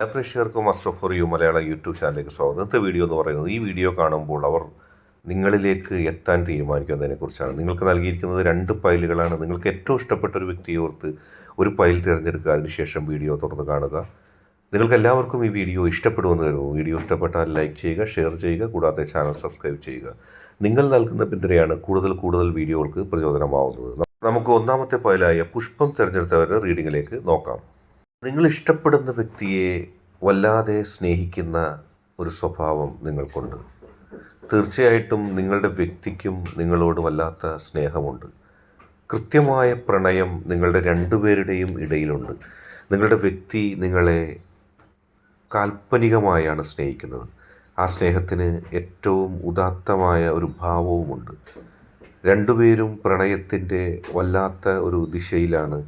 പ്രേക്ഷകർക്കും അസ്ട്രഫ് for you Malayala YouTube ചാനലിലേക്ക് സ്വാഗതം. ഇന്നത്തെ വീഡിയോ എന്ന് പറയുന്നത് ഈ വീഡിയോ കാണുമ്പോൾ അവർ നിങ്ങളിലേക്ക് എത്താൻ തീരുമാനിക്കുന്നതിനെക്കുറിച്ചാണ് നിങ്ങൾക്ക് നൽകിയിരിക്കുന്നത് രണ്ട് ഫയലുകളാണ് നിങ്ങൾക്ക് ഏറ്റവും ഇഷ്ടപ്പെട്ട ഒരു വ്യക്തിയെ ഓർത്ത് ഒരു ഫയൽ തിരഞ്ഞെടുക്കുക അതിനുശേഷം വീഡിയോ തുടർന്ന് കാണുക. നിങ്ങൾക്ക് എല്ലാവർക്കും ഈ വീഡിയോ ഇഷ്ടപ്പെടുമെന്ന് കരുതുന്നു. വീഡിയോ ഇഷ്ടപ്പെട്ടാൽ ലൈക്ക് ചെയ്യുക ഷെയർ ചെയ്യുക കൂടാതെ ചാനൽ സബ്സ്ക്രൈബ് ചെയ്യുക. നിങ്ങൾ നൽകുന്ന പിന്തുണയാണ് കൂടുതൽ കൂടുതൽ വീഡിയോകൾക്ക് പ്രചോദനമാവുന്നത്. നമുക്ക് ഒന്നാമത്തെ ഫയലായ പുഷ്പം തിരഞ്ഞെടുത്തവരുടെ റീഡിങ്ങിലേക്ക് നോക്കാം. നിങ്ങൾ ഇഷ്ടപ്പെടുന്ന വ്യക്തിയെ വല്ലാതെ സ്നേഹിക്കുന്ന ഒരു സ്വഭാവം നിങ്ങൾക്കുണ്ട്. തീർച്ചയായിട്ടും നിങ്ങളുടെ വ്യക്തിക്കും നിങ്ങളോട് വല്ലാത്ത സ്നേഹമുണ്ട്. കൃത്യമായ പ്രണയം നിങ്ങളുടെ രണ്ടുപേരുടെയും ഇടയിലുണ്ട്. നിങ്ങളുടെ വ്യക്തി നിങ്ങളെ കാൽപ്പനികമായാണ് സ്നേഹിക്കുന്നത്. ആ സ്നേഹത്തിന് ഏറ്റവും ഉദാത്തമായ ഒരു ഭാവവുമുണ്ട്. രണ്ടുപേരും പ്രണയത്തിന്റെ വല്ലാത്ത ഒരു ദിശയിലാണ്.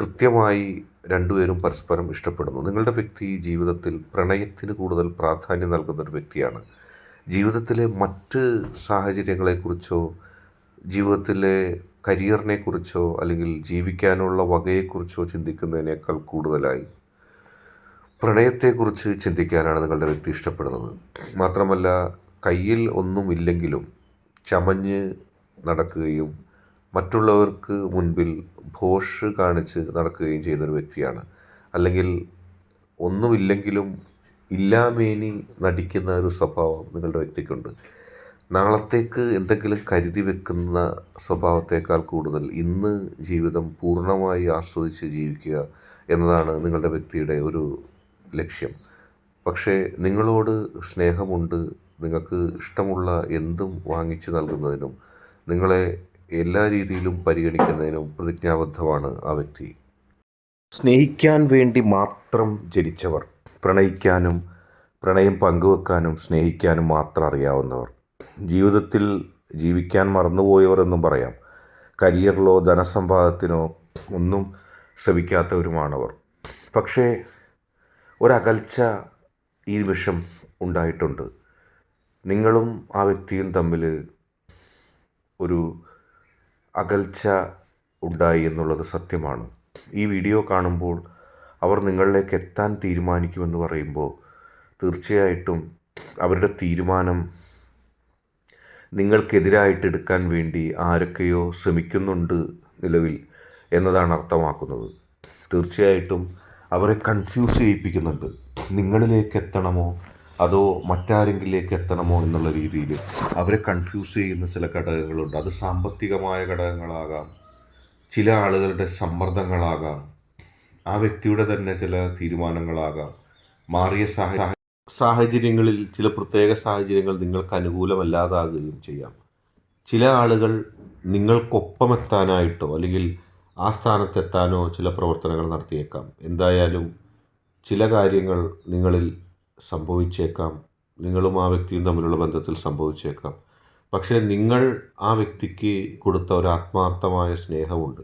കൃത്യമായി രണ്ടുപേരും പരസ്പരം ഇഷ്ടപ്പെടുന്നു. നിങ്ങളുടെ വ്യക്തി ജീവിതത്തിൽ പ്രണയത്തിന് കൂടുതൽ പ്രാധാന്യം നൽകുന്ന ഒരു വ്യക്തിയാണ്. ജീവിതത്തിലെ മറ്റ് സാഹചര്യങ്ങളെക്കുറിച്ചോ ജീവിതത്തിലെ കരിയറിനെക്കുറിച്ചോ അല്ലെങ്കിൽ ജീവിക്കാനുള്ള വകയെക്കുറിച്ചോ ചിന്തിക്കുന്നതിനേക്കാൾ കൂടുതലായി പ്രണയത്തെക്കുറിച്ച് ചിന്തിക്കാനാണ് നിങ്ങളുടെ വ്യക്തി ഇഷ്ടപ്പെടുന്നത്. മാത്രമല്ല കയ്യിൽ ഒന്നുമില്ലെങ്കിലും ചമഞ്ഞ് നടക്കുകയും മറ്റുള്ളവർക്ക് മുൻപിൽ ഭോഷ് കാണിച്ച് നടക്കുകയും ചെയ്യുന്നൊരു വ്യക്തിയാണ്. അല്ലെങ്കിൽ ഒന്നുമില്ലെങ്കിലും ഇല്ലാമേനി നടിക്കുന്ന ഒരു സ്വഭാവം നിങ്ങളുടെ വ്യക്തിക്കുണ്ട്. നാളത്തേക്ക് എന്തെങ്കിലും കരുതി വെക്കുന്ന സ്വഭാവത്തേക്കാൾ കൂടുതൽ ഇന്ന് ജീവിതം പൂർണമായി ആസ്വദിച്ച് ജീവിക്കുക എന്നതാണ് നിങ്ങളുടെ വ്യക്തിയുടെ ഒരു ലക്ഷ്യം. പക്ഷേ നിങ്ങളോട് സ്നേഹമുണ്ട് നിങ്ങൾക്ക് ഇഷ്ടമുള്ള എന്തും വാങ്ങിച്ചു നൽകുന്നതിനും നിങ്ങളെ എല്ലാ രീതിയിലും പരിഗണിക്കുന്നതിനും പ്രതിജ്ഞാബദ്ധമാണ് ആ വ്യക്തി. സ്നേഹിക്കാൻ വേണ്ടി മാത്രം ജനിച്ചവർ പ്രണയിക്കാനും പ്രണയം പങ്കുവെക്കാനും സ്നേഹിക്കാനും മാത്രം അറിയാവുന്നവർ. ജീവിതത്തിൽ ജീവിക്കാൻ മറന്നുപോയവർ എന്നും പറയാം. കരിയറിലോ ധനസമ്പാദത്തിനോ ഒന്നും ശ്രമിക്കാത്തവരുമാണവർ. പക്ഷേ ഒരകൽച്ച ഈ നിമിഷം ഉണ്ടായിട്ടുണ്ട്. നിങ്ങളും ആ വ്യക്തിയും തമ്മിൽ ഒരു അകൽച്ച ഉണ്ടായി എന്നുള്ളത് സത്യമാണ്. ഈ വീഡിയോ കാണുമ്പോൾ അവർ നിങ്ങളിലേക്ക് എത്താൻ തീരുമാനിക്കുമെന്ന് പറയുമ്പോൾ തീർച്ചയായിട്ടും അവരുടെ തീരുമാനം നിങ്ങൾക്കെതിരായിട്ട് എടുക്കാൻ വേണ്ടി ആരൊക്കെയോ ശ്രമിക്കുന്നുണ്ട് നിലവിൽ എന്നതാണ് അർത്ഥമാക്കുന്നത്. തീർച്ചയായിട്ടും അവരെ കൺഫ്യൂസ് ചെയ്യിപ്പിക്കുന്നുണ്ട്. നിങ്ങളിലേക്ക് എത്തണമോ? അതോ മറ്റാരെങ്കിലേക്ക് എത്തണമോ എന്നുള്ള രീതിയിൽ അവരെ കൺഫ്യൂസ് ചെയ്യുന്ന ചില ഘടകങ്ങളുണ്ട്. അത് സാമ്പത്തികമായ ഘടകങ്ങളാകാം ചില ആളുകളുടെ സമ്മർദ്ദങ്ങളാകാം ആ വ്യക്തിയുടെ തന്നെ ചില തീരുമാനങ്ങളാകാം മാറിയ സാഹ സാഹചര്യങ്ങളിൽ ചില പ്രത്യേക സാഹചര്യങ്ങൾ നിങ്ങൾക്ക് അനുകൂലമല്ലാതാകുകയും ചെയ്യാം. ചില ആളുകൾ നിങ്ങൾക്കൊപ്പമെത്താനായിട്ടോ അല്ലെങ്കിൽ ആ സ്ഥാനത്തെത്താനോ ചില പ്രവർത്തനങ്ങൾ നടത്തിയേക്കാം. എന്തായാലും ചില കാര്യങ്ങൾ നിങ്ങളിൽ സംഭവിച്ചേക്കാം. നിങ്ങളും ആ വ്യക്തിയും തമ്മിലുള്ള ബന്ധത്തിൽ സംഭവിച്ചേക്കാം. പക്ഷേ നിങ്ങൾ ആ വ്യക്തിക്ക് കൊടുത്ത ഒരു ആത്മാർത്ഥമായ സ്നേഹമുണ്ട്.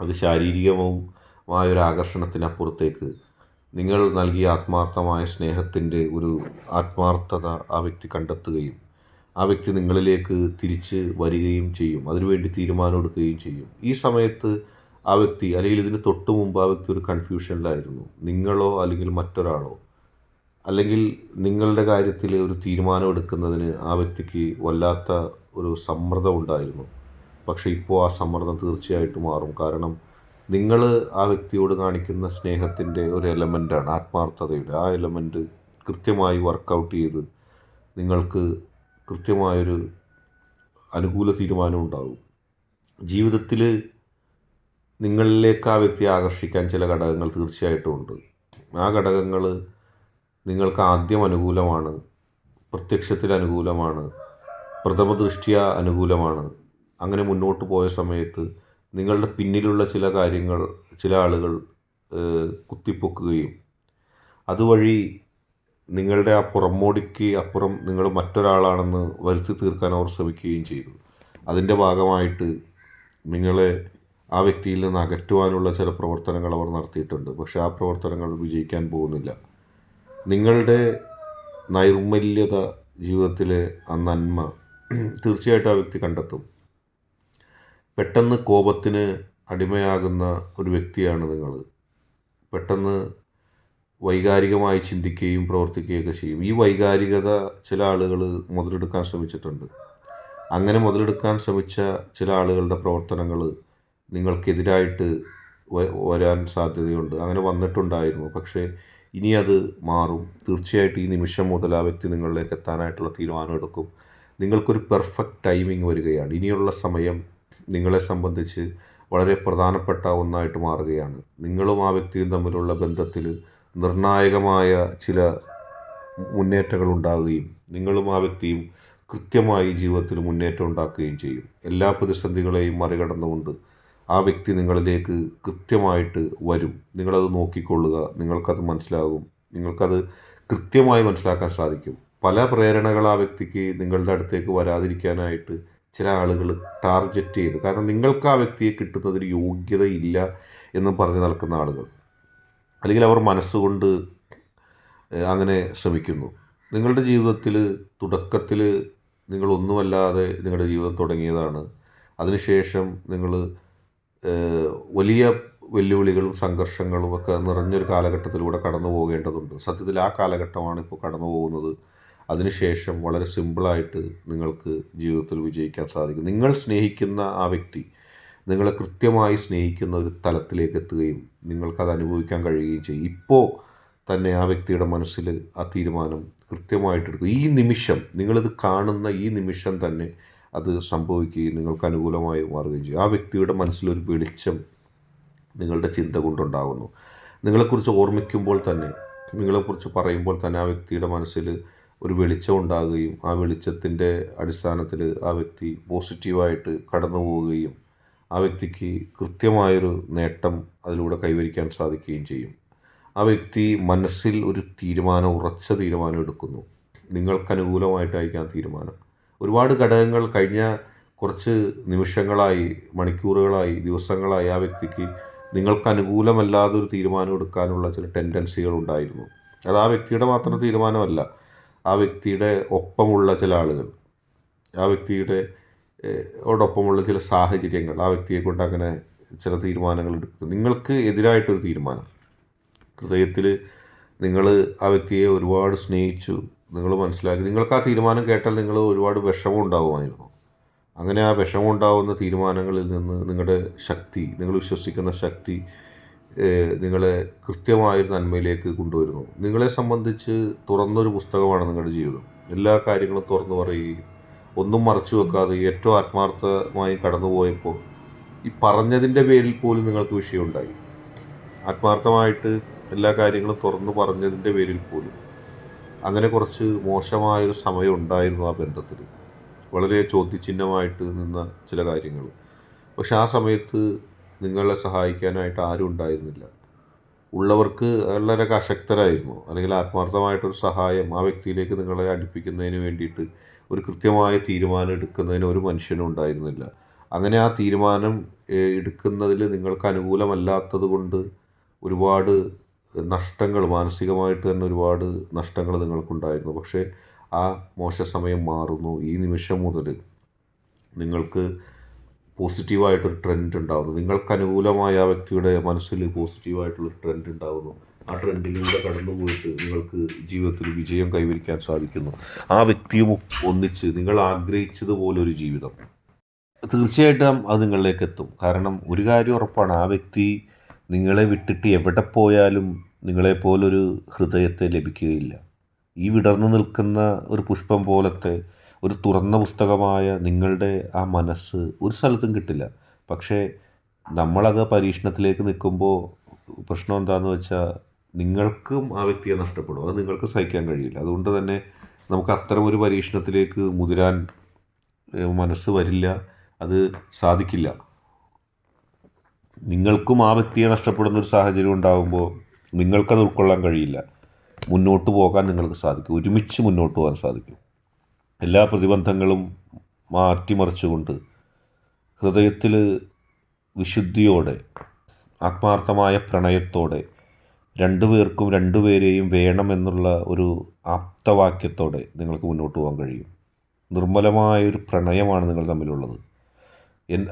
അത് ശാരീരികവുമായ ഒരു ആകർഷണത്തിനപ്പുറത്തേക്ക് നിങ്ങൾ നൽകിയ ആത്മാർത്ഥമായ സ്നേഹത്തിന്റെ ഒരു ആത്മാർത്ഥത ആ വ്യക്തി കണ്ടെത്തുകയും ആ വ്യക്തി നിങ്ങളിലേക്ക് തിരിച്ച് വരികയും ചെയ്യും. അതിനുവേണ്ടി തീരുമാനമെടുക്കുകയും ചെയ്യും. ഈ സമയത്ത് ആ വ്യക്തി അല്ലെങ്കിൽ ഇതിന് തൊട്ട് മുമ്പ് ആ വ്യക്തി ഒരു കൺഫ്യൂഷനിലായിരുന്നു നിങ്ങളോ അല്ലെങ്കിൽ മറ്റൊരാളോ അല്ലെങ്കിൽ നിങ്ങളുടെ കാര്യത്തിൽ ഒരു തീരുമാനം എടുക്കുന്നതിന് ആ വ്യക്തിക്ക് വല്ലാത്ത ഒരു സമ്മർദ്ദം ഉണ്ടായിരുന്നു. പക്ഷേ ഇപ്പോൾ ആ സമ്മർദ്ദം തീർച്ചയായിട്ടും മാറും. കാരണം നിങ്ങൾ ആ വ്യക്തിയോട് കാണിക്കുന്ന സ്നേഹത്തിന്റെ ഒരു എലമെന്റാണ് ആത്മാർത്ഥതയുടെ. ആ എലമെന്റ് കൃത്യമായി വർക്കൗട്ട് ചെയ്ത് നിങ്ങൾക്ക് കൃത്യമായൊരു അനുകൂല തീരുമാനം ഉണ്ടാകും ജീവിതത്തിൽ നിങ്ങളിലേക്ക് ആ വ്യക്തിയെ ആകർഷിക്കാൻ ചില ഘടകങ്ങൾ തീർച്ചയായിട്ടും ഉണ്ട്. ആ ഘടകങ്ങൾ നിങ്ങൾക്ക് ആദ്യം അനുകൂലമാണ് പ്രത്യക്ഷത്തിൽ അനുകൂലമാണ്. പ്രഥമ ദൃഷ്ടിയ അനുകൂലമാണ് അങ്ങനെ മുന്നോട്ട് പോയ സമയത്ത് നിങ്ങളുടെ പിന്നിലുള്ള ചില കാര്യങ്ങൾ ചില ആളുകൾ കുത്തിപ്പൊക്കുകയും. അതുവഴി നിങ്ങളുടെ ആ പുറമോടിക്ക് അപ്പുറം നിങ്ങൾ മറ്റൊരാളാണെന്ന് വരുത്തി തീർക്കാൻ അവർ ശ്രമിക്കുകയും ചെയ്തു. അതിന്റെ ഭാഗമായിട്ട് നിങ്ങളെ ആ വ്യക്തിയിൽ നിന്ന് അകറ്റുവാനുള്ള ചില പ്രവർത്തനങ്ങൾ അവർ നടത്തിയിട്ടുണ്ട്. പക്ഷേ ആ പ്രവർത്തനങ്ങൾ വിജയിക്കാൻ പോകുന്നില്ല. നിങ്ങളുടെ നൈർമല്യത ജീവിതത്തിലെ ആ നന്മ തീർച്ചയായിട്ടും ആ വ്യക്തി കണ്ടെത്തും. പെട്ടെന്ന് കോപത്തിന് അടിമയാകുന്ന ഒരു വ്യക്തിയാണ് നിങ്ങൾ. പെട്ടെന്ന് വൈകാരികമായി ചിന്തിക്കുകയും പ്രവർത്തിക്കുകയൊക്കെ ചെയ്യും. ഈ വൈകാരികത ചില ആളുകൾ മുതലെടുക്കാൻ ശ്രമിച്ചിട്ടുണ്ട്. അങ്ങനെ മുതലെടുക്കാൻ ശ്രമിച്ച ചില ആളുകളുടെ പ്രവർത്തനങ്ങൾ നിങ്ങൾക്കെതിരായിട്ട് വരാൻ സാധ്യതയുണ്ട്. അങ്ങനെ വന്നിട്ടുണ്ടായിരുന്നു. പക്ഷേ ഇനി അത് മാറും. തീർച്ചയായിട്ടും ഈ നിമിഷം മുതൽ ആ വ്യക്തി നിങ്ങളിലേക്ക് എത്താനായിട്ടുള്ള തീരുമാനം എടുക്കും. നിങ്ങൾക്കൊരു പെർഫെക്റ്റ് ടൈമിംഗ് വരികയാണ്. ഇനിയുള്ള സമയം നിങ്ങളെ സംബന്ധിച്ച് വളരെ പ്രധാനപ്പെട്ട ഒന്നായിട്ട് മാറുകയാണ്. നിങ്ങളും ആ വ്യക്തിയും തമ്മിലുള്ള ബന്ധത്തിൽ നിർണായകമായ ചില മുന്നേറ്റങ്ങൾ ഉണ്ടാകുകയും നിങ്ങളും ആ വ്യക്തിയും കൃത്യമായി ജീവിതത്തിൽ മുന്നേറ്റം ഉണ്ടാക്കുകയും ചെയ്യും. എല്ലാ പ്രതിസന്ധികളെയും മറികടന്നുകൊണ്ട് ആ വ്യക്തി നിങ്ങളിലേക്ക് കൃത്യമായിട്ട് വരും. നിങ്ങളത് നോക്കിക്കൊള്ളുക. നിങ്ങൾക്കത് മനസ്സിലാകും. നിങ്ങൾക്കത് കൃത്യമായി മനസ്സിലാക്കാൻ സാധിക്കും. പല പ്രേരണകൾ ആ വ്യക്തിക്ക് നിങ്ങളുടെ അടുത്തേക്ക് വരാതിരിക്കാനായിട്ട് ചില ആളുകൾ ടാർഗറ്റ് ചെയ്ത്. കാരണം നിങ്ങൾക്ക് ആ വ്യക്തിയെ കിട്ടുന്നതിന് യോഗ്യതയില്ല എന്ന് പറഞ്ഞ് നടക്കുന്ന ആളുകൾ. അല്ലെങ്കിൽ അവർ മനസ്സുകൊണ്ട് അങ്ങനെ ശ്രമിക്കുന്നു. നിങ്ങളുടെ ജീവിതത്തിൽ തുടക്കത്തിൽ നിങ്ങളൊന്നുമല്ലാതെ നിങ്ങളുടെ ജീവിതം തുടങ്ങിയതാണ്. അതിനുശേഷം നിങ്ങൾ വലിയ വെല്ലുവിളികളും സംഘർഷങ്ങളും ഒക്കെ നിറഞ്ഞൊരു കാലഘട്ടത്തിലൂടെ കടന്നു പോകേണ്ടതുണ്ട്. സത്യത്തിൽ ആ കാലഘട്ടമാണ് ഇപ്പോൾ കടന്നു പോകുന്നത്. അതിനുശേഷം വളരെ സിമ്പിളായിട്ട് നിങ്ങൾക്ക് ജീവിതത്തിൽ വിജയിക്കാൻ സാധിക്കും. നിങ്ങൾ സ്നേഹിക്കുന്ന ആ വ്യക്തി നിങ്ങളെ കൃത്യമായി സ്നേഹിക്കുന്ന ഒരു തലത്തിലേക്ക് എത്തുകയും നിങ്ങൾക്കത് അനുഭവിക്കാൻ കഴിയുകയും ചെയ്യും. ഇപ്പോൾ തന്നെ ആ വ്യക്തിയുടെ മനസ്സിൽ ആ തീരുമാനം കൃത്യമായിട്ടെടുക്കും. ഈ നിമിഷം നിങ്ങളിത് കാണുന്ന ഈ നിമിഷം തന്നെ അത് സംഭവിക്കുകയും നിങ്ങൾക്ക് അനുകൂലമായി മാറുകയും ചെയ്യും. ആ വ്യക്തിയുടെ മനസ്സിലൊരു വെളിച്ചം നിങ്ങളുടെ ചിന്ത കൊണ്ടുണ്ടാകുന്നു. നിങ്ങളെക്കുറിച്ച് ഓർമ്മിക്കുമ്പോൾ തന്നെ നിങ്ങളെക്കുറിച്ച് പറയുമ്പോൾ തന്നെ ആ വ്യക്തിയുടെ മനസ്സിൽ ഒരു വെളിച്ചം ഉണ്ടാകുകയും ആ വെളിച്ചത്തിന്റെ അടിസ്ഥാനത്തിൽ ആ വ്യക്തി പോസിറ്റീവായിട്ട് കടന്നു പോവുകയും ആ വ്യക്തിക്ക് കൃത്യമായൊരു നേട്ടം അതിലൂടെ കൈവരിക്കാൻ സാധിക്കുകയും ചെയ്യും. ആ വ്യക്തി മനസ്സിൽ ഒരു തീരുമാനം ഉറച്ച തീരുമാനം എടുക്കുന്നു. നിങ്ങൾക്ക് അനുകൂലമായിട്ടായിരിക്കും ആ തീരുമാനം. ഒരുപാട് ഘടകങ്ങൾ കഴിഞ്ഞ കുറച്ച് നിമിഷങ്ങളായി മണിക്കൂറുകളായി ദിവസങ്ങളായി ആ വ്യക്തിക്ക് നിങ്ങൾക്ക് അനുകൂലമല്ലാതെ ഒരു തീരുമാനം എടുക്കാനുള്ള ചില ടെൻഡൻസികൾ ഉണ്ടായിരുന്നു. അത് ആ വ്യക്തിയുടെ മാത്രം തീരുമാനമല്ല ആ വ്യക്തിയുടെ ഒപ്പമുള്ള ചില ആളുകൾ ആ വ്യക്തിയുടെ ഓടൊപ്പമുള്ള ചില സാഹചര്യങ്ങൾ ആ വ്യക്തിയെ കൊണ്ട് അങ്ങനെ ചില തീരുമാനങ്ങൾ എടുക്കും നിങ്ങൾക്ക് എതിരായിട്ടൊരു തീരുമാനം. ഹൃദയത്തിൽ നിങ്ങൾ ആ വ്യക്തിയെ ഒരുപാട് സ്നേഹിച്ചു നിങ്ങൾ മനസ്സിലാക്കി. നിങ്ങൾക്ക് ആ തീരുമാനം കേട്ടാൽ നിങ്ങൾ ഒരുപാട് വിഷമം ഉണ്ടാകുമായിരുന്നു അങ്ങനെ ആ വിഷമം ഉണ്ടാകുന്ന തീരുമാനങ്ങളിൽ നിന്ന് നിങ്ങളുടെ ശക്തി നിങ്ങൾ വിശ്വസിക്കുന്ന ശക്തി നിങ്ങളെ കൃത്യമായൊരു നന്മയിലേക്ക് കൊണ്ടുവരുന്നു. നിങ്ങളെ സംബന്ധിച്ച് തുറന്നൊരു പുസ്തകമാണ് നിങ്ങളുടെ ജീവിതം. എല്ലാ കാര്യങ്ങളും തുറന്നു പറയുകയും ഒന്നും മറച്ചു വെക്കാതെ ഏറ്റവും ആത്മാർത്ഥമായി കടന്നുപോയപ്പോൾ ഈ പറഞ്ഞതിന്റെ പേരിൽ പോലും നിങ്ങൾക്ക് വിഷയമുണ്ടായി. ആത്മാർത്ഥമായിട്ട് എല്ലാ കാര്യങ്ങളും തുറന്നു പറഞ്ഞതിന്റെ പേരിൽ പോലും. അങ്ങനെ കുറച്ച് മോശമായൊരു സമയം ഉണ്ടായിരുന്നു ആ ബന്ധത്തിൽ വളരെ ചോദ്യചിഹ്നമായിട്ട് നിന്ന ചില കാര്യങ്ങൾ പക്ഷെ ആ സമയത്ത് നിങ്ങളെ സഹായിക്കാനായിട്ട് ആരും ഉണ്ടായിരുന്നില്ല. ഉള്ളവർക്ക് വളരെ അശക്തരായിരുന്നു. അല്ലെങ്കിൽ ആത്മാർത്ഥമായിട്ടൊരു സഹായം ആ വ്യക്തിയിലേക്ക് നിങ്ങളെ അടുപ്പിക്കുന്നതിന് വേണ്ടിയിട്ട് ഒരു കൃത്യമായ തീരുമാനം എടുക്കുന്നതിന് ഒരു മനുഷ്യനും ഉണ്ടായിരുന്നില്ല. അങ്ങനെ ആ തീരുമാനം എടുക്കുന്നതിൽ നിങ്ങൾക്ക് അനുകൂലമല്ലാത്തത് കൊണ്ട് ഒരുപാട് നഷ്ടങ്ങൾ മാനസികമായിട്ട് തന്നെ ഒരുപാട് നഷ്ടങ്ങൾ നിങ്ങൾക്കുണ്ടായിരുന്നു. പക്ഷേ ആ മോശ സമയം മാറുന്നു. ഈ നിമിഷം മുതൽ നിങ്ങൾക്ക് പോസിറ്റീവായിട്ടൊരു ട്രെൻഡ് ഉണ്ടാകുന്നു നിങ്ങൾക്ക് അനുകൂലമായ ആ വ്യക്തിയുടെ മനസ്സിൽ പോസിറ്റീവായിട്ടുള്ളൊരു ട്രെൻഡ് ഉണ്ടാകുന്നു ആ ട്രെൻഡിലൂടെ കടന്നു പോയിട്ട് നിങ്ങൾക്ക് ജീവിതത്തിൽ വിജയം കൈവരിക്കാൻ സാധിക്കുന്നു. ആ വ്യക്തിയും ഒന്നിച്ച് നിങ്ങൾ ആഗ്രഹിച്ചതുപോലെ ഒരു ജീവിതം. തീർച്ചയായിട്ടും അത് നിങ്ങളിലേക്ക് എത്തും. കാരണം ഒരു കാര്യം ഉറപ്പാണ് ആ വ്യക്തി നിങ്ങളെ വിട്ടിട്ട് എവിടെ പോയാലും നിങ്ങളെപ്പോലൊരു ഹൃദയത്തെ ലഭിക്കുകയില്ല. ഈ വിടർന്നു നിൽക്കുന്ന ഒരു പുഷ്പം പോലത്തെ ഒരു തുറന്ന പുസ്തകമായ നിങ്ങളുടെ ആ മനസ്സ് ഒരു സ്ഥലത്തും കിട്ടില്ല. പക്ഷേ നമ്മളത് പരീക്ഷണത്തിലേക്ക് നിൽക്കുമ്പോൾ പ്രശ്നം എന്താണെന്ന് വെച്ചാൽ നിങ്ങൾക്കും ആ വ്യക്തിയെ നഷ്ടപ്പെടും. അത് നിങ്ങൾക്ക് സഹിക്കാൻ കഴിയില്ല. അതുകൊണ്ട് തന്നെ നമുക്ക് അത്തരം ഒരു പരീക്ഷണത്തിലേക്ക് മുതിരാൻ മനസ്സ് വരില്ല. അത് സാധിക്കില്ല. നിങ്ങൾക്കും ആ വ്യക്തിയെ നഷ്ടപ്പെടുന്ന ഒരു സാഹചര്യം ഉണ്ടാകുമ്പോൾ നിങ്ങൾക്കത് ഉൾക്കൊള്ളാൻ കഴിയില്ല. മുന്നോട്ട് പോകാൻ നിങ്ങൾക്ക് സാധിക്കും. ഒരുമിച്ച് മുന്നോട്ട് പോകാൻ സാധിക്കും. എല്ലാ പ്രതിബന്ധങ്ങളും മാറ്റിമറിച്ചുകൊണ്ട് ഹൃദയത്തിൽ വിശുദ്ധിയോടെ ആത്മാർത്ഥമായ പ്രണയത്തോടെ രണ്ടുപേർക്കും രണ്ടുപേരെയും വേണമെന്നുള്ള ഒരു ആപ്തവാക്യത്തോടെ നിങ്ങൾക്ക് മുന്നോട്ട് പോകാൻ കഴിയും. നിർമ്മലമായൊരു പ്രണയമാണ് നിങ്ങൾ തമ്മിലുള്ളത്.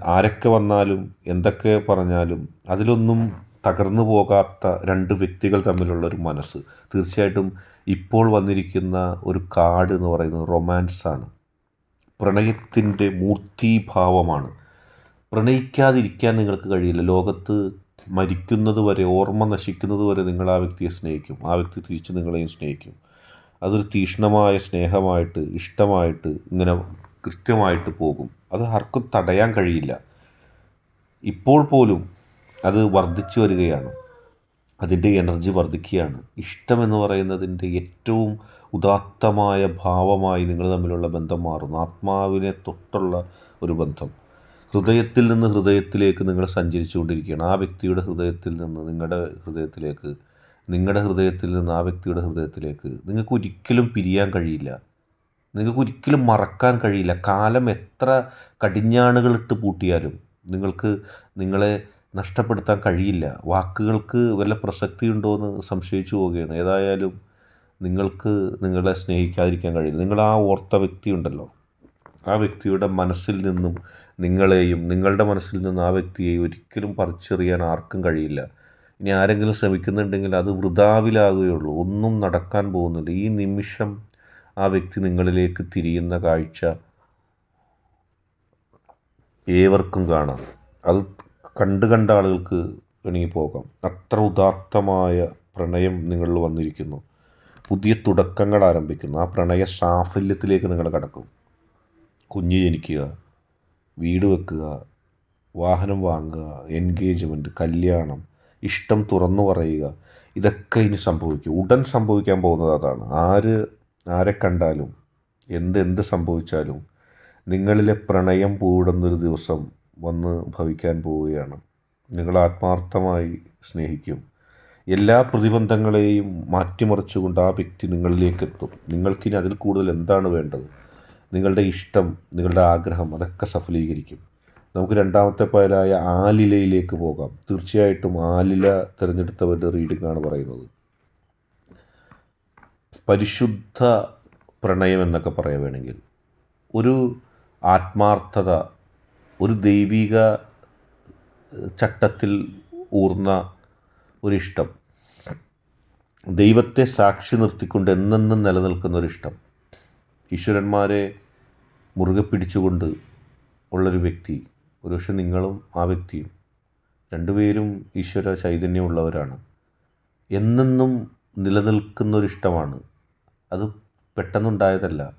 ആരൊക്കെ വന്നാലും എന്തൊക്കെ പറഞ്ഞാലും അതിലൊന്നും തകർന്നു പോകാത്ത രണ്ട് വ്യക്തികൾ തമ്മിലുള്ളൊരു മനസ്സ്. തീർച്ചയായിട്ടും ഇപ്പോൾ വന്നിരിക്കുന്ന ഒരു കാർഡ് എന്ന് പറയുന്നത് റൊമാൻസാണ് പ്രണയത്തിന്റെ മൂർത്തീഭാവമാണ്. പ്രണയിക്കാതിരിക്കാൻ നിങ്ങൾക്ക് കഴിയില്ല. ലോകത്ത് മരിക്കുന്നത് വരെ ഓർമ്മ നശിക്കുന്നത് വരെ നിങ്ങൾ ആ വ്യക്തിയെ സ്നേഹിക്കും. ആ വ്യക്തി തിരിച്ച് നിങ്ങളെയും സ്നേഹിക്കും. അതൊരു തീക്ഷ്ണമായ സ്നേഹമായിട്ട് ഇഷ്ടമായിട്ട് ഇങ്ങനെ കൃത്യമായിട്ട് പോകും. അത് ആർക്കും തടയാൻ കഴിയില്ല. ഇപ്പോൾ പോലും അത് വർദ്ധിച്ചു വരികയാണ്. അതിന്റെ എനർജി വർദ്ധിക്കുകയാണ്. ഇഷ്ടമെന്ന് പറയുന്നതിന്റെ ഏറ്റവും ഉദാത്തമായ ഭാവമായി നിങ്ങൾ തമ്മിലുള്ള ബന്ധം മാറുന്നു. ആത്മാവിനെ തൊട്ടുള്ള ഒരു ബന്ധം. ഹൃദയത്തിൽ നിന്ന് ഹൃദയത്തിലേക്ക് നിങ്ങൾ സഞ്ചരിച്ചുകൊണ്ടിരിക്കുകയാണ്. ആ വ്യക്തിയുടെ ഹൃദയത്തിൽ നിന്ന് നിങ്ങളുടെ ഹൃദയത്തിലേക്ക് നിങ്ങളുടെ ഹൃദയത്തിൽ നിന്ന് ആ വ്യക്തിയുടെ ഹൃദയത്തിലേക്ക് നിങ്ങൾക്ക് ഒരിക്കലും പിരിയാൻ കഴിയില്ല. നിങ്ങൾക്ക് ഒരിക്കലും മറക്കാൻ കഴിയില്ല. കാലം എത്ര കടിഞ്ഞാണുകളിട്ട് പൂട്ടിയാലും നിങ്ങൾക്ക് നിങ്ങളെ നഷ്ടപ്പെടുത്താൻ കഴിയില്ല. വാക്കുകൾക്ക് വല്ല പ്രസക്തിയുണ്ടോ എന്ന് സംശയിച്ചു പോവുകയാണ്. ഏതായാലും നിങ്ങൾക്ക് നിങ്ങളെ സ്നേഹിക്കാതിരിക്കാൻ കഴിയില്ല. നിങ്ങൾ ആ ഓർത്ത വ്യക്തി ഉണ്ടല്ലോ. ആ വ്യക്തിയുടെ മനസ്സിൽ നിന്നും നിങ്ങളെയും നിങ്ങളുടെ മനസ്സിൽ നിന്നും ആ വ്യക്തിയെ ഒരിക്കലും പറിച്ചെറിയാൻ ആർക്കും കഴിയില്ല. ഇനി ആരെങ്കിലും ശ്രമിക്കുന്നുണ്ടെങ്കിൽ അത് വൃതാവിലാകുകയുള്ളൂ. ഒന്നും നടക്കാൻ പോകുന്നില്ല. ഈ നിമിഷം ആ വ്യക്തി നിങ്ങളിലേക്ക് തിരിയുന്ന കാഴ്ച ഏവർക്കും കാണാം. അത് കണ്ട് കണ്ട ആളുകൾക്ക് വേണമെങ്കിൽ പോകാം അത്ര ഉദാത്തമായ പ്രണയം നിങ്ങളിൽ വന്നിരിക്കുന്നു. പുതിയ തുടക്കങ്ങൾ ആരംഭിക്കുന്നു. ആ പ്രണയ സാഫല്യത്തിലേക്ക് നിങ്ങൾ കടക്കും. കുഞ്ഞ് ജനിക്കുക വീട് വെക്കുക വാഹനം വാങ്ങുക എൻഗേജ്മെന്റ് കല്യാണം ഇഷ്ടം തുറന്നു പറയുക ഇതൊക്കെ ഇനി സംഭവിക്കും. ഉടൻ സംഭവിക്കാൻ പോകുന്നത് അതാണ്. ആര് ആരെ കണ്ടാലും എന്ത് എന്ത് സംഭവിച്ചാലും നിങ്ങളിലെ പ്രണയം പൂവിടുന്നൊരു ദിവസം വന്ന് ഭവിക്കാൻ പോവുകയാണ്. നിങ്ങൾ ആത്മാർത്ഥമായി സ്നേഹിക്കും. എല്ലാ പ്രതിബന്ധങ്ങളെയും മാറ്റിമറിച്ചുകൊണ്ട് ആ വ്യക്തി നിങ്ങളിലേക്ക് എത്തും നിങ്ങൾക്കിനി അതിൽ കൂടുതൽ എന്താണ് വേണ്ടത്? നിങ്ങളുടെ ഇഷ്ടം നിങ്ങളുടെ ആഗ്രഹം അതൊക്കെ സഫലീകരിക്കും. നമുക്ക് രണ്ടാമത്തെ പയലായ ആലിലയിലേക്ക് പോകാം. തീർച്ചയായിട്ടും ആലില തിരഞ്ഞെടുത്തവരുടെ റീഡിംഗ് ആണ് പറയുന്നത്. പരിശുദ്ധ പ്രണയം എന്നൊക്കെ പറയുകയാണെങ്കിൽ ഒരു ആത്മാർത്ഥത ഒരു ദൈവിക ചട്ടത്തിൽ ഊർന്ന ഒരിഷ്ടം ദൈവത്തെ സാക്ഷി നിർത്തിക്കൊണ്ട് എന്നെന്നും നിലനിൽക്കുന്ന ഒരിഷ്ടം ഈശ്വരന്മാരെ മുറുകെ പിടിച്ചുകൊണ്ട് ഉള്ളൊരു വ്യക്തി ഒരുപക്ഷെ നിങ്ങളും ആ വ്യക്തിയും രണ്ടുപേരും ഈശ്വര ചൈതന്യമുള്ളവരാണ്. എന്നെന്നും നിലനിൽക്കുന്ന ഒരിഷ്ടമാണ് അത് പെട്ടെന്നുണ്ടായതല്ല.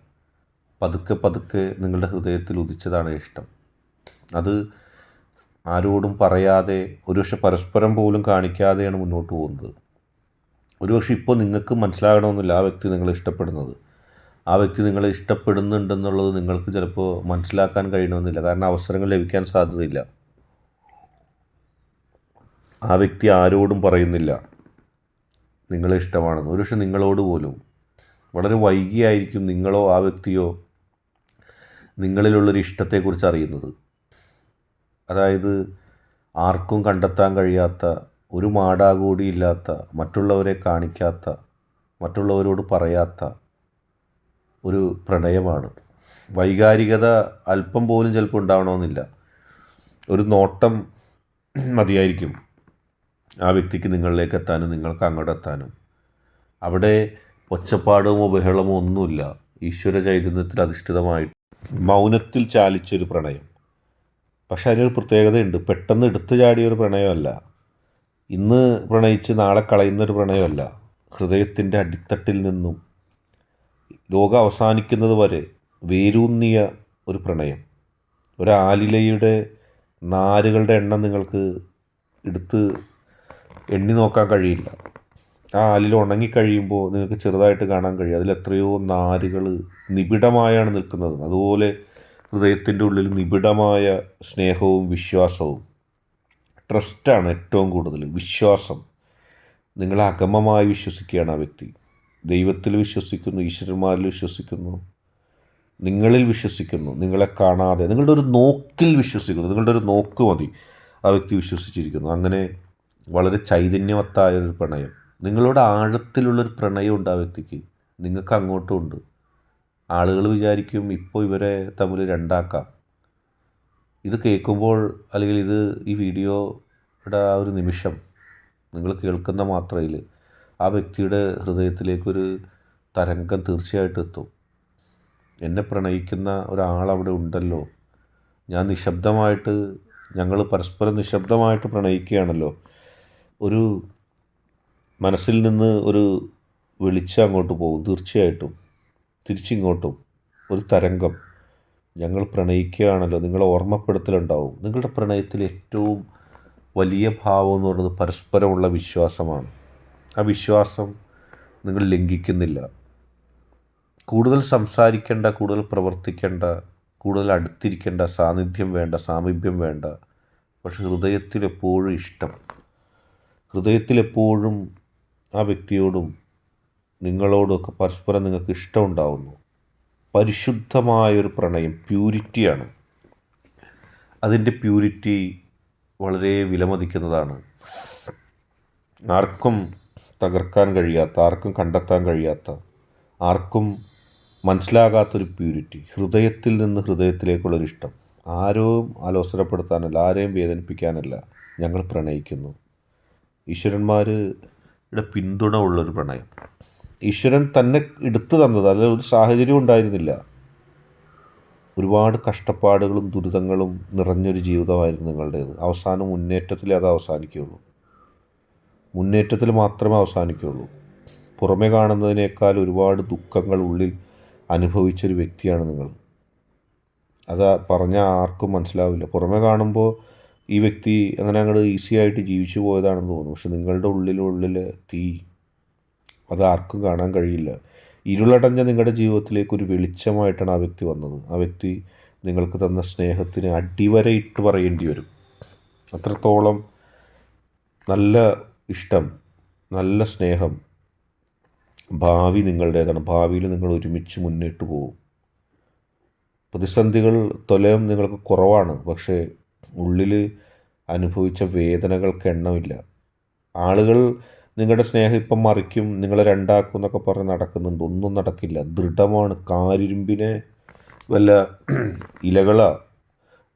പതുക്കെ പതുക്കെ നിങ്ങളുടെ ഹൃദയത്തിൽ ഉദിച്ചതാണ് ഇഷ്ടം. അത് ആരോടും പറയാതെ ഒരുപക്ഷെ പരസ്പരം പോലും കാണിക്കാതെയാണ് മുന്നോട്ട് പോകുന്നത്. ഒരുപക്ഷെ ഇപ്പോൾ നിങ്ങൾക്ക് മനസ്സിലാകണമെന്നില്ല ആ വ്യക്തി നിങ്ങളെ ഇഷ്ടപ്പെടുന്നത്. ആ വ്യക്തി നിങ്ങളെ ഇഷ്ടപ്പെടുന്നുണ്ടെന്നുള്ളത് നിങ്ങൾക്ക് ചിലപ്പോൾ മനസ്സിലാക്കാൻ കഴിയണമെന്നില്ല. കാരണം അവസരങ്ങൾ ലഭിക്കാൻ സാധ്യതയില്ല. ആ വ്യക്തി ആരോടും പറയുന്നില്ല. നിങ്ങളെ ഇഷ്ടമാണെന്ന്. ഒരുപക്ഷെ നിങ്ങളോട് പോലും വളരെ വൈകിയായിരിക്കും നിങ്ങളോ ആ വ്യക്തിയോ നിങ്ങളിലുള്ളൊരു ഇഷ്ടത്തെക്കുറിച്ച് അറിയുന്നത്. അതായത് ആർക്കും കണ്ടെത്താൻ കഴിയാത്ത ഒരു മാടാകൂടിയില്ലാത്ത മറ്റുള്ളവരെ കാണിക്കാത്ത മറ്റുള്ളവരോട് പറയാത്ത ഒരു പ്രണയമാണ്. വൈകാരികത അല്പം പോലും ചിലപ്പോൾ ഉണ്ടാവണമെന്നില്ല. ഒരു നോട്ടം മതിയായിരിക്കും. ആ വ്യക്തിക്ക് നിങ്ങളിലേക്ക് എത്താനും നിങ്ങൾക്ക് അങ്ങോട്ട് എത്താനും അവിടെ ഒച്ചപ്പാടുമോ ബഹളമോ ഒന്നുമില്ല. ഈശ്വര ചൈതന്യത്തിൽ അധിഷ്ഠിതമായിട്ട് മൗനത്തിൽ ചാലിച്ചൊരു പ്രണയം. പക്ഷെ അതിനൊരു പ്രത്യേകതയുണ്ട്. പെട്ടെന്ന് എടുത്തു ചാടിയൊരു പ്രണയമല്ല. ഇന്ന് പ്രണയിച്ച് നാളെ കളയുന്നൊരു പ്രണയമല്ല. ഹൃദയത്തിന്റെ അടിത്തട്ടിൽ നിന്നും ലോകം അവസാനിക്കുന്നത് വരെ വേരൂന്നിയ ഒരു പ്രണയം. ഒരു ആലിലയുടെ നാരുകളുടെ എണ്ണം നിങ്ങൾക്ക് എടുത്ത് എണ്ണി നോക്കാൻ കഴിയില്ല. ആ ആലില ഉണങ്ങിക്കഴിയുമ്പോൾ നിങ്ങൾക്ക് ചെറുതായിട്ട് കാണാൻ കഴിയും. അതിൽ എത്രയോ നാരുകൾ നിബിഡമായാണ് നിൽക്കുന്നത്. അതുപോലെ ഹൃദയത്തിന്റെ ഉള്ളിൽ നിബിഡമായ സ്നേഹവും വിശ്വാസവും. ട്രസ്റ്റാണ് ഏറ്റവും കൂടുതൽ വിശ്വാസം. നിങ്ങൾ അകമമായി വിശ്വസിക്കുകയാണ് ആ വ്യക്തി. ദൈവത്തിൽ വിശ്വസിക്കുന്നു ഈശ്വരന്മാരിൽ വിശ്വസിക്കുന്നു നിങ്ങളിൽ വിശ്വസിക്കുന്നു നിങ്ങളെ കാണാതെ നിങ്ങളുടെ ഒരു നോക്കിൽ വിശ്വസിക്കുന്നു നിങ്ങളുടെ ഒരു നോക്ക് മതി ആ വ്യക്തി വിശ്വസിച്ചിരിക്കുന്നു. അങ്ങനെ വളരെ ചൈതന്യവത്തായ ഒരു പ്രണയം. നിങ്ങളുടെ ആഴത്തിലുള്ളൊരു പ്രണയം ഉണ്ട് ആ വ്യക്തിക്ക്. നിങ്ങൾക്ക് അങ്ങോട്ടും ഉണ്ട്. ആളുകൾ വിചാരിക്കും ഇപ്പോൾ ഇവരെ തമ്മിൽ രണ്ടാക്കാം. ഇത് കേൾക്കുമ്പോൾ അല്ലെങ്കിൽ ഇത് ഈ വീഡിയോയുടെ ആ ഒരു നിമിഷം നിങ്ങൾ കേൾക്കുന്ന മാത്രയിൽ ആ വ്യക്തിയുടെ ഹൃദയത്തിലേക്കൊരു തരംഗം തീർച്ചയായിട്ടും എത്തും. എന്നെ പ്രണയിക്കുന്ന ഒരാളവിടെ ഉണ്ടല്ലോ. ഞാൻ നിശബ്ദമായിട്ട് ഞങ്ങൾ പരസ്പരം നിശബ്ദമായിട്ട് പ്രണയിക്കുകയാണല്ലോ. ഒരു മനസ്സിൽ നിന്ന് ഒരു വെളിച്ചം അങ്ങോട്ട് പോകും. തീർച്ചയായിട്ടും തിരിച്ചിങ്ങോട്ടും ഒരു തരംഗം ഞങ്ങൾ പ്രണയിക്കുകയാണല്ലോ. നിങ്ങളെ ഓർമ്മപ്പെടുത്തലുണ്ടാവും. നിങ്ങളുടെ പ്രണയത്തിൽ ഏറ്റവും വലിയ ഭാവം എന്ന് പറയുന്നത് പരസ്പരമുള്ള വിശ്വാസമാണ്. ആ വിശ്വാസം നിങ്ങൾ ലംഘിക്കുന്നില്ല. കൂടുതൽ സംസാരിക്കേണ്ട കൂടുതൽ പ്രവർത്തിക്കേണ്ട കൂടുതൽ അടുത്തിരിക്കേണ്ട സാന്നിധ്യം വേണ്ട സാമീപ്യം വേണ്ട പക്ഷെ ഹൃദയത്തിൽ എപ്പോഴും ഇഷ്ടം. ഹൃദയത്തിൽ എപ്പോഴും ആ വ്യക്തിയോടും നിങ്ങളോടൊക്കെ പരസ്പരം നിങ്ങൾക്ക് ഇഷ്ടമുണ്ടാവുന്നു. പരിശുദ്ധമായൊരു പ്രണയം പ്യൂരിറ്റിയാണ്. അതിന്റെ പ്യൂരിറ്റി വളരെ വിലമതിക്കുന്നതാണ്. ആർക്കും തകർക്കാൻ കഴിയാത്ത ആർക്കും കണ്ടെത്താൻ കഴിയാത്ത ആർക്കും മനസ്സിലാകാത്തൊരു പ്യൂരിറ്റി ഹൃദയത്തിൽ നിന്ന് ഹൃദയത്തിലേക്കുള്ളൊരു ഇഷ്ടം ആരും അലോസരപ്പെടുത്താനല്ല ആരെയും വേദനിപ്പിക്കാനല്ല ഞങ്ങൾ പ്രണയിക്കുന്നു. ഈശ്വരന്മാരുടെ പിന്തുണ ഉള്ളൊരു പ്രണയം. ഈശ്വരൻ തന്നെ എടുത്തു തന്നത് അതിൽ ഒരു സാഹചര്യം ഉണ്ടായിരുന്നില്ല. ഒരുപാട് കഷ്ടപ്പാടുകളും ദുരിതങ്ങളും നിറഞ്ഞൊരു ജീവിതമായിരുന്നു നിങ്ങളുടേത്. അവസാനം മുന്നേറ്റത്തിലേ അത് അവസാനിക്കുകയുള്ളൂ. മുന്നേറ്റത്തിൽ മാത്രമേ അവസാനിക്കുകയുള്ളൂ. പുറമെ കാണുന്നതിനേക്കാൾ ഒരുപാട് ദുഃഖങ്ങൾ ഉള്ളിൽ അനുഭവിച്ചൊരു വ്യക്തിയാണ് നിങ്ങൾ. അത് പറഞ്ഞാൽ ആർക്കും മനസ്സിലാവില്ല. പുറമെ കാണുമ്പോൾ ഈ വ്യക്തി അങ്ങനെ അങ്ങോട്ട് ഈസി ആയിട്ട് ജീവിച്ചു പോയതാണെന്ന് തോന്നുന്നു. പക്ഷെ നിങ്ങളുടെ ഉള്ളിലുള്ളിൽ തീ. അത് ആർക്കും കാണാൻ കഴിയില്ല. ഇരുളടഞ്ഞ നിങ്ങളുടെ ജീവിതത്തിലേക്ക് ഒരു വെളിച്ചമായിട്ടാണ് ആ വ്യക്തി വന്നത്. ആ വ്യക്തി നിങ്ങൾക്ക് തന്ന സ്നേഹത്തിന് അടിവരയിട്ട് പറയേണ്ടി വരും. അത്രത്തോളം നല്ല ഇഷ്ടം നല്ല സ്നേഹം ഭാവി നിങ്ങളുടേതാണ്. ഭാവിയിൽ നിങ്ങൾ ഒരുമിച്ച് മുന്നോട്ട് പോകും പ്രതിസന്ധികൾ തൊലയം നിങ്ങൾക്ക് കുറവാണ്. പക്ഷേ ഉള്ളിൽ അനുഭവിച്ച വേദനകൾക്ക് എണ്ണമില്ല. ആളുകൾ നിങ്ങളുടെ സ്നേഹം ഇപ്പം മറിക്കും നിങ്ങളെ രണ്ടാക്കും എന്നൊക്കെ പറഞ്ഞ് നടക്കുന്നുണ്ട്. ഒന്നും നടക്കില്ല. ദൃഢമാണ്. കാരിരുമ്പിനെ വല്ല ഇലകളാ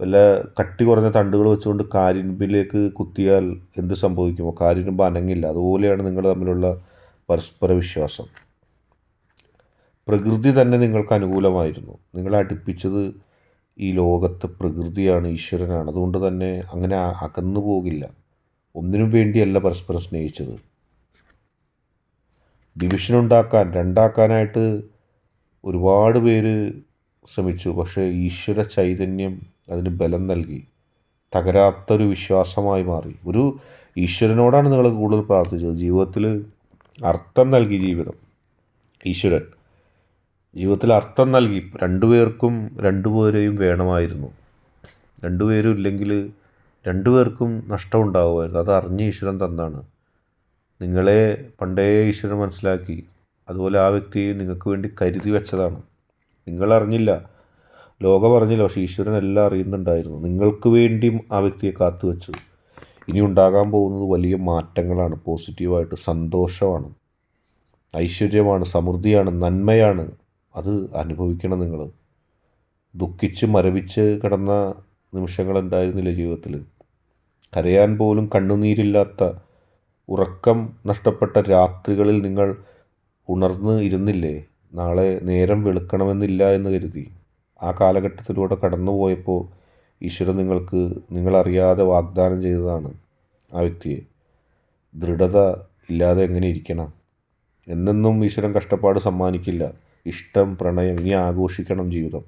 വല്ല കട്ടി കുറഞ്ഞ തണ്ടുകൾ വെച്ചുകൊണ്ട് കാരിരുമ്പിലേക്ക് കുത്തിയാൽ എന്ത് സംഭവിക്കുമോ? കാരിരുമ്പ് അനങ്ങില്ല. അതുപോലെയാണ് നിങ്ങൾ തമ്മിലുള്ള പരസ്പര വിശ്വാസം. പ്രകൃതി തന്നെ നിങ്ങൾക്ക് അനുകൂലമായിരുന്നു. നിങ്ങളെ അടുപ്പിച്ചത് ഈ ലോകത്ത് പ്രകൃതിയാണ് ഈശ്വരനാണ്. അതുകൊണ്ട് തന്നെ അങ്ങനെ അകന്നു പോകില്ല. ഒന്നിനും വേണ്ടിയല്ല പരസ്പരം സ്നേഹിച്ചത്. ഡിവിഷൻ ഉണ്ടാക്കാൻ രണ്ടാക്കാനായിട്ട് ഒരുപാട് പേര് ശ്രമിച്ചു. പക്ഷേ ഈശ്വര ചൈതന്യം അതിന് ബലം നൽകി. തകരാത്തൊരു വിശ്വാസമായി മാറി. ഒരു ഈശ്വരനോടാണ് നിങ്ങൾ കൂടുതൽ പ്രാർത്ഥിച്ചത്? ജീവിതത്തിൽ അർത്ഥം നൽകി ജീവിതം. ഈശ്വരൻ. ജീവിതത്തിൽ അർത്ഥം നൽകി രണ്ടുപേർക്കും രണ്ടുപേരെയും വേണമായിരുന്നു. രണ്ടുപേരും ഇല്ലെങ്കിൽ രണ്ടുപേർക്കും നഷ്ടമുണ്ടാകുമായിരുന്നു അത് അറിഞ്ഞ് ഈശ്വരൻ തന്നാണ്. നിങ്ങളെ പണ്ടേ ഈശ്വരൻ മനസ്സിലാക്കി അതുപോലെ ആ വ്യക്തിയെ നിങ്ങൾക്ക് വേണ്ടി കരുതി വെച്ചതാണ്. നിങ്ങളറിഞ്ഞില്ല ലോകം അറിഞ്ഞില്ല. പക്ഷേ ഈശ്വരൻ എല്ലാം അറിയുന്നുണ്ടായിരുന്നു. നിങ്ങൾക്ക് വേണ്ടിയും ആ വ്യക്തിയെ കാത്തു വെച്ചു. ഇനി ഉണ്ടാകാൻ പോകുന്നത് വലിയ മാറ്റങ്ങളാണ്. പോസിറ്റീവായിട്ട് സന്തോഷമാണ്. ഐശ്വര്യമാണ്. സമൃദ്ധിയാണ്. നന്മയാണ്. അത് അനുഭവിക്കണം നിങ്ങൾ. ദുഃഖിച്ച് മരവിച്ച് കിടന്ന നിമിഷങ്ങളുണ്ടായിരുന്നില്ല ജീവിതത്തിൽ? കരയാൻ പോലും കണ്ണുനീരില്ലാത്ത ഉറക്കം നഷ്ടപ്പെട്ട രാത്രികളിൽ നിങ്ങൾ ഉണർന്ന് ഇരുന്നില്ലേ? നാളെ നേരം വെളുക്കണമെന്നില്ല എന്ന് കരുതി. ആ കാലഘട്ടത്തിലൂടെ കടന്നുപോയപ്പോൾ ഈശ്വരൻ നിങ്ങൾക്ക് നിങ്ങളറിയാതെ വാഗ്ദാനം ചെയ്തതാണ് ആ വ്യക്തിയെ. ദൃഢത ഇല്ലാതെ എങ്ങനെ ഇരിക്കണം? എന്നെന്നും ഈശ്വരൻ കഷ്ടപ്പാട് സമ്മാനിക്കില്ല. ഇഷ്ടം പ്രണയം ഇനി ആഘോഷിക്കണം ജീവിതം.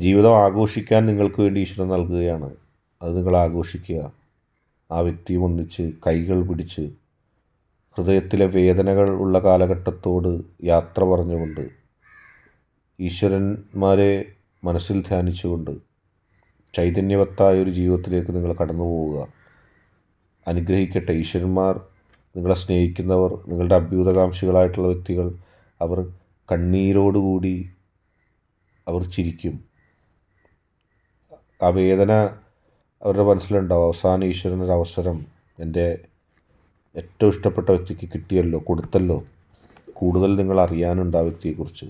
ജീവിതം ആഘോഷിക്കാൻ നിങ്ങൾക്ക് വേണ്ടി ഈശ്വരൻ നൽകുകയാണ്. അത് നിങ്ങൾ ആഘോഷിക്കുക. ആ വ്യക്തിയും ഒന്നിച്ച് കൈകൾ പിടിച്ച് ഹൃദയത്തിലെ വേദനകൾ ഉള്ള കാലഘട്ടത്തോട് യാത്ര പറഞ്ഞുകൊണ്ട് ഈശ്വരന്മാരെ മനസ്സിൽ ധ്യാനിച്ചുകൊണ്ട് ചൈതന്യവത്തായ ഒരു ജീവിതത്തിലേക്ക് നിങ്ങൾ കടന്നു പോവുക. അനുഗ്രഹിക്കട്ടെ ഈശ്വരന്മാർ. നിങ്ങളെ സ്നേഹിക്കുന്നവർ നിങ്ങളുടെ അഭ്യുതകാംക്ഷികളായിട്ടുള്ള വ്യക്തികൾ അവർ കണ്ണീരോടുകൂടി അവർ ചിരിക്കും. ആ വേദന അവരുടെ മനസ്സിലുണ്ടാവും. അവസാനം ഈശ്വരനൊരു അവസരം എന്റെ ഏറ്റവും ഇഷ്ടപ്പെട്ട വ്യക്തിക്ക് കിട്ടിയല്ലോ കൊടുത്തല്ലോ. കൂടുതൽ നിങ്ങൾ അറിയാനുണ്ട് ആ വ്യക്തിയെക്കുറിച്ച്.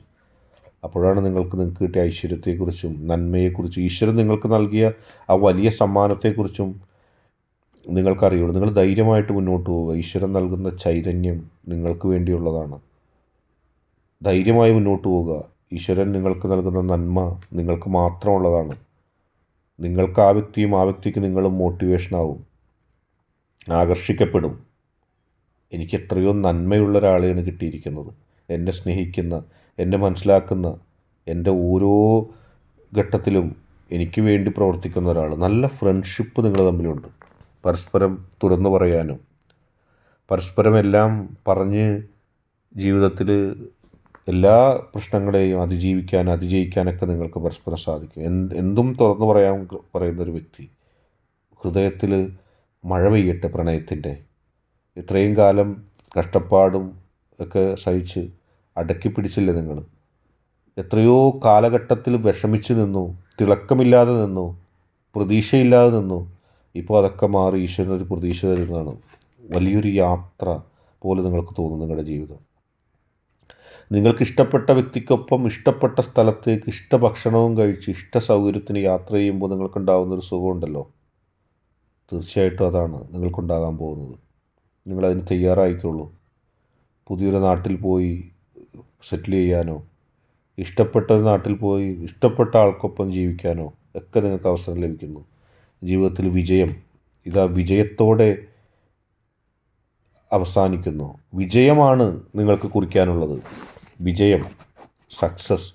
അപ്പോഴാണ് നിങ്ങൾക്ക് നിങ്ങൾക്ക് കിട്ടിയ ഐശ്വര്യത്തെക്കുറിച്ചും നന്മയെക്കുറിച്ചും ഈശ്വരൻ നിങ്ങൾക്ക് നൽകിയ ആ വലിയ സമ്മാനത്തെക്കുറിച്ചും നിങ്ങൾക്കറിയുള്ളൂ. നിങ്ങൾ ധൈര്യമായിട്ട് മുന്നോട്ട് പോവുക. ഈശ്വരൻ നൽകുന്ന ചൈതന്യം നിങ്ങൾക്ക് വേണ്ടിയുള്ളതാണ്. ധൈര്യമായി മുന്നോട്ട് പോവുക. ഈശ്വരൻ നിങ്ങൾക്ക് നൽകുന്ന നന്മ നിങ്ങൾക്ക് മാത്രമുള്ളതാണ്. നിങ്ങൾക്ക് ആ വ്യക്തിയും ആ വ്യക്തിക്ക് നിങ്ങളും മോട്ടിവേഷനാവും ആകർഷിക്കപ്പെടും. എനിക്ക് എത്രയോ നന്മയുള്ള ഒരാളെയാണ് കിട്ടിയിരിക്കുന്നത്. എന്നെ സ്നേഹിക്കുന്ന എന്നെ മനസ്സിലാക്കുന്ന എന്റെ ഓരോ ഘട്ടത്തിലും എനിക്ക് വേണ്ടി പ്രവർത്തിക്കുന്ന ഒരാൾ. നല്ല ഫ്രണ്ട്ഷിപ്പ് നിങ്ങൾ തമ്മിലുണ്ട്. പരസ്പരം തുറന്നു പറയാനും പരസ്പരം എല്ലാം പറഞ്ഞ് ജീവിതത്തിൽ എല്ലാ പ്രശ്നങ്ങളെയും അതിജീവിക്കാൻ അതിജയിക്കാനൊക്കെ നിങ്ങൾക്ക് പരസ്പരം സാധിക്കും. എന്ത് എന്തും തുറന്നു പറയാൻ പറയുന്ന ഒരു വ്യക്തി ഹൃദയത്തിൽ മഴ പെയ്യട്ടെ പ്രണയത്തിന്റെ. ഇത്രയും കാലം കഷ്ടപ്പാടും ഒക്കെ സഹിച്ച് അടക്കി പിടിച്ചില്ലേ നിങ്ങൾ? എത്രയോ കാലഘട്ടത്തിൽ വിഷമിച്ച് നിന്നു തിളക്കമില്ലാതെ നിന്നു പ്രതീക്ഷയില്ലാതെ നിന്നു. ഇപ്പോൾ അതൊക്കെ മാറി ഈശ്വരനൊരു പ്രതീക്ഷ തരുന്നതാണ്. വലിയൊരു യാത്ര പോലെ നിങ്ങൾക്ക് തോന്നും നിങ്ങളുടെ ജീവിതം. നിങ്ങൾക്ക് ഇഷ്ടപ്പെട്ട വ്യക്തിക്കൊപ്പം ഇഷ്ടപ്പെട്ട സ്ഥലത്തേക്ക് ഇഷ്ട ഭക്ഷണവും കഴിച്ച് ഇഷ്ട സൗകര്യത്തിന് യാത്ര ചെയ്യുമ്പോൾ നിങ്ങൾക്കുണ്ടാകുന്ന ഒരു സുഖമുണ്ടല്ലോ. തീർച്ചയായിട്ടും അതാണ് നിങ്ങൾക്കുണ്ടാകാൻ പോകുന്നത്. നിങ്ങളതിന് തയ്യാറായിക്കോളൂ. പുതിയൊരു നാട്ടിൽ പോയി സെറ്റിൽ ചെയ്യാനോ ഇഷ്ടപ്പെട്ട ഒരു നാട്ടിൽ പോയി ഇഷ്ടപ്പെട്ട ആൾക്കൊപ്പം ജീവിക്കാനോ ഒക്കെ നിങ്ങൾക്ക് അവസരം ലഭിക്കുന്നു. ജീവിതത്തിൽ വിജയം ഇതാ വിജയത്തോടെ അവസാനിക്കുന്നു. വിജയമാണ് നിങ്ങൾക്ക് കുറിക്കാനുള്ളത്. വിജയം സക്സസ്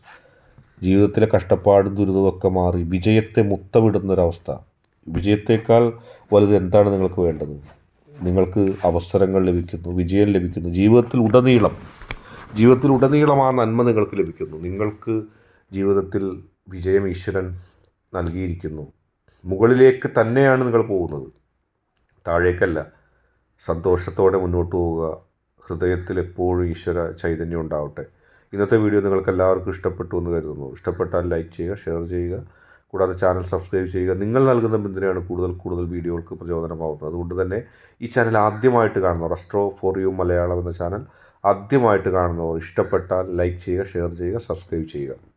ജീവിതത്തിലെ കഷ്ടപ്പാടും ദുരിതമൊക്കെ മാറി വിജയത്തെ മുത്തമിടുന്നൊരവസ്ഥ. വിജയത്തേക്കാൾ വലുത് എന്താണ് നിങ്ങൾക്ക് വേണ്ടത്? നിങ്ങൾക്ക് അവസരങ്ങൾ ലഭിക്കുന്നു വിജയം ലഭിക്കുന്നു. ജീവിതത്തിൽ ഉടനീളം ജീവിതത്തിൽ ഉടനീളം ആ നന്മ നിങ്ങൾക്ക് ലഭിക്കുന്നു. നിങ്ങൾക്ക് ജീവിതത്തിൽ വിജയം ഈശ്വരൻ നൽകിയിരിക്കുന്നു. മുകളിലേക്ക് തന്നെയാണ് നിങ്ങൾ പോകുന്നത്. താഴേക്കല്ല സന്തോഷത്തോടെ മുന്നോട്ട് പോവുക. ഹൃദയത്തിൽ എപ്പോഴും ഈശ്വര ചൈതന്യം ഉണ്ടാവട്ടെ. ഇന്നത്തെ വീഡിയോ നിങ്ങൾക്ക് എല്ലാവർക്കും ഇഷ്ടപ്പെട്ടു എന്ന് കരുതുന്നു. ഇഷ്ടപ്പെട്ടാൽ ലൈക്ക് ചെയ്യുക ഷെയർ ചെയ്യുക. കൂടാതെ ചാനൽ സബ്സ്ക്രൈബ് ചെയ്യുക. നിങ്ങൾ നൽകുന്ന പിന്തുണയാണ് കൂടുതൽ കൂടുതൽ വീഡിയോകൾക്ക് പ്രചോദനമാവുന്നത്. അതുകൊണ്ട് തന്നെ ഈ ചാനൽ ആദ്യമായിട്ട് കാണുന്നു റെസ്ട്രോ ഫോർ യു മലയാളം എന്ന ചാനൽ ആദ്യമായിട്ട് കാണുന്നവർ ഇഷ്ടപ്പെട്ടാൽ ലൈക്ക് ചെയ്യുക ഷെയർ ചെയ്യുക സബ്സ്ക്രൈബ് ചെയ്യുക.